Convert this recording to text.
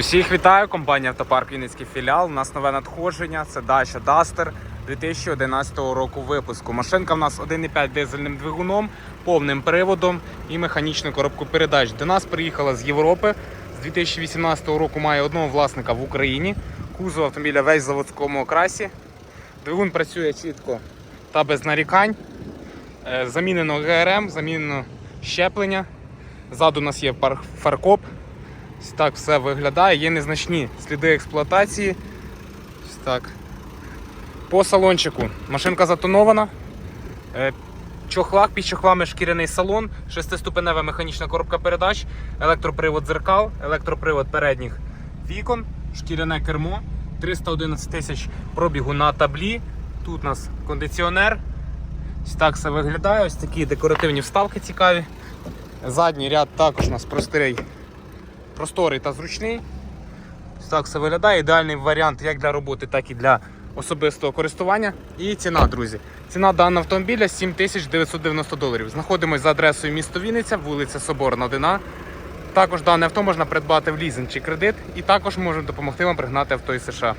Всіх вітаю, компанія Автопарк Вінницький філіал. У нас нове надходження. Це Dacia Duster 2011 року випуску. Машинка в нас 1,5 дизельним двигуном, повним приводом і механічну коробку передач. До нас приїхала з Європи. З 2018 року має одного власника в Україні. Кузов автомобіля весь в заводському окрасі. Двигун працює чітко та без нарікань. Е, Замінено ГРМ, замінено щеплення. Ззаду у нас є фаркоп. Ось так все виглядає. Є незначні сліди експлуатації. Ось так. По салончику. Машинка затонована. Е, Чохлах під чохлами шкіряний салон, шестиступенева механічна коробка передач, електропривод дзеркал, електропривод передніх вікон, шкіряне кермо, 311 тисяч пробігу на таблі. Тут у нас кондиціонер. Ось так все виглядає. Ось такі декоративні вставки цікаві. Задній ряд також у нас простий просторий та зручний. Так все виглядає. Ідеальний варіант як для роботи, так і для особистого користування. І ціна, друзі. Ціна даного автомобіля 7990 доларів. Знаходимося за адресою місто Вінниця, вулиця Соборна 1А. Також дане авто можна придбати в лізинг чи кредит, і також можемо допомогти вам пригнати авто із США.